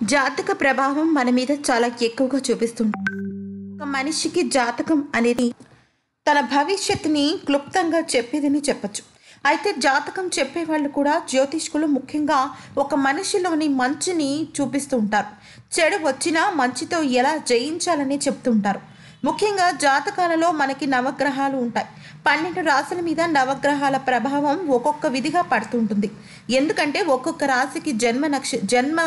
జాతక ప్రభావం మన మీద చాలా ఎక్కువగా చూపిస్తుంది ఒక మనిషికి జాతకం అనేది తన భవిష్యత్తుని క్లుప్తంగా చెప్పేదని చెప్పచ్చు. అయితే జాతకం చెప్పేవాళ్ళు కూడా జ్యోతిష్కులు ముఖ్యంగా ఒక మనిషిలోని మంచిని చూపిస్తూ ఉంటారు. చెడు వచ్చినా మంచితో ఎలా జయించాలని చెప్తుంటారు ముఖ్యంగా జాతకాలలో మనకి నవగ్రహాలు ఉంటాయి. పన్నెండు రాశుల మీద నవగ్రహాల ప్రభావం ఒక్కొక్క విధిగా పడుతుంటుంది. ఎందుకంటే ఒక్కొక్క రాశికి జన్మ నక్ష జన్మ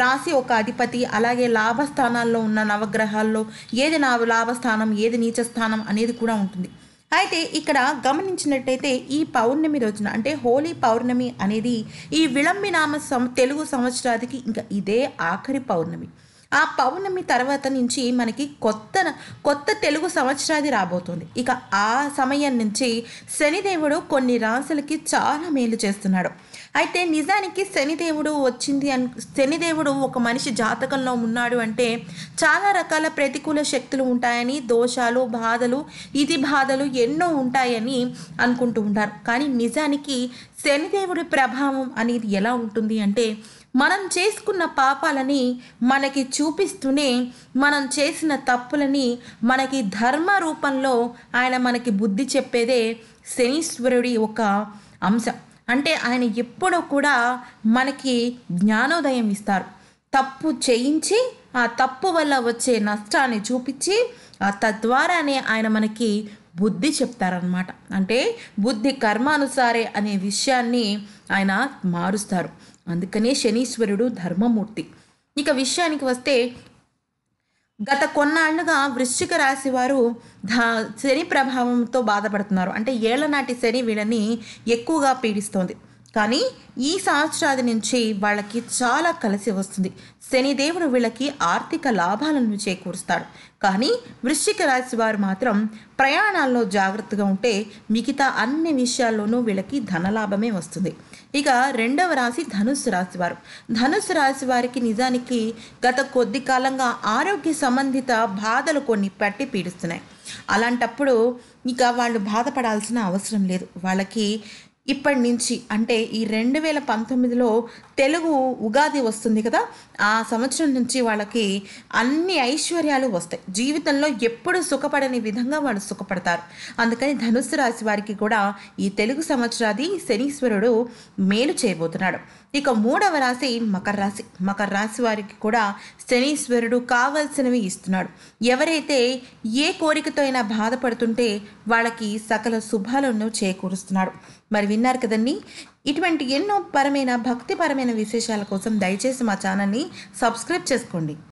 రాశి ఒక అధిపతి అలాగే లాభస్థానాల్లో ఉన్న నవగ్రహాల్లో ఏది నా లాభస్థానం ఏది నీచ స్థానం అనేది కూడా ఉంటుంది. అయితే ఇక్కడ గమనించినట్టయితే ఈ పౌర్ణమి రోజున అంటే హోలీ పౌర్ణమి అనేది ఈ విళంబినామ సం తెలుగు సంవత్సరానికి ఇంకా ఇదే ఆఖరి పౌర్ణమి. ఆ పౌర్ణమి తర్వాత నుంచి మనకి కొత్త కొత్త తెలుగు సంవత్సరాది రాబోతుంది. ఇక ఆ సమయం నుంచి శనిదేవుడు కొన్ని రాశులకి చాలా మేలు చేస్తున్నాడు. అయితే నిజానికి శనిదేవుడు వచ్చింది అని శనిదేవుడు ఒక మనిషి జాతకంలో ఉన్నాడు అంటే చాలా రకాల ప్రతికూల శక్తులు ఉంటాయని దోషాలు బాధలు ఇది బాధలు ఎన్నో ఉంటాయని అనుకుంటూ ఉంటారు. కానీ నిజానికి శనిదేవుడి ప్రభావం అనేది ఎలా ఉంటుంది అంటే మనం చేసుకున్న పాపాలని మనకి చూపిస్తూనే మనం చేసిన తప్పులని మనకి ధర్మ రూపంలో ఆయన మనకి బుద్ధి చెప్పేదే శనీశ్వరుడి ఒక అంశం. అంటే ఆయన ఎప్పుడూ కూడా మనకి జ్ఞానోదయం ఇస్తారు. తప్పు చేయించి ఆ తప్పు వల్ల వచ్చే నష్టాన్ని చూపించి ఆ తద్వారానే ఆయన మనకి బుద్ధి చెప్తారనమాట అంటే బుద్ధి కర్మానుసారే అనే విషయాన్ని ఆయన మారుస్తారు. అందుకనే శనీశ్వరుడు ధర్మమూర్తి. ఇక విషయానికి వస్తే గత కొన్నాళ్ళుగా వృశ్చిక రాశి వారు శని ప్రభావంతో బాధపడుతున్నారు. అంటే ఏళ్ళనాటి శని వీళ్ళని ఎక్కువగా పీడిస్తోంది. కానీ ఈ సంవత్సరాది నుంచి వాళ్ళకి చాలా కలిసి వస్తుంది. శనిదేవుడు వీళ్ళకి ఆర్థిక లాభాలను చేకూరుస్తాడు. కానీ వృశ్చిక రాశి వారు మాత్రం ప్రయాణాల్లో జాగ్రత్తగా ఉంటే మిగతా అన్ని విషయాల్లోనూ వీళ్ళకి ధనలాభమే వస్తుంది. ఇక రెండవ రాశి ధనుస్సు రాశి వారు. ధనుస్సు రాశి వారికి నిజానికి గత కొద్ది కాలంగా ఆరోగ్య సంబంధిత బాధలు కొన్ని పట్టి పీడిస్తున్నాయి. అలాంటప్పుడు ఇక వాళ్ళు బాధపడాల్సిన అవసరం లేదు. వాళ్ళకి ఇప్పటి నుంచి అంటే ఈ రెండు వేల పంతొమ్మిదిలో తెలుగు ఉగాది వస్తుంది కదా ఆ సంవత్సరం నుంచి వాళ్ళకి అన్ని ఐశ్వర్యాలు వస్తాయి. జీవితంలో ఎప్పుడు సుఖపడని విధంగా వాళ్ళు సుఖపడతారు. అందుకని ధనుస్సు రాశి వారికి కూడా ఈ తెలుగు సంవత్సరాది శనీశ్వరుడు మేలు చేయబోతున్నాడు. ఇక మూడవ రాశి మకర రాశి. మకర రాశి వారికి కూడా శనీశ్వరుడు కావలసినవి ఇస్తున్నాడు. ఎవరైతే ఏ కోరికతో అయినా బాధపడుతుంటే వాళ్ళకి సకల శుభాలను చేకూరుస్తున్నాడు. మరి విన్నారు కదండి? ఇటువంటి ఎన్నో పరమైన భక్తిపరమైన విశేషాల కోసం దయచేసి మా ఛానల్ని సబ్స్క్రైబ్ చేసుకోండి.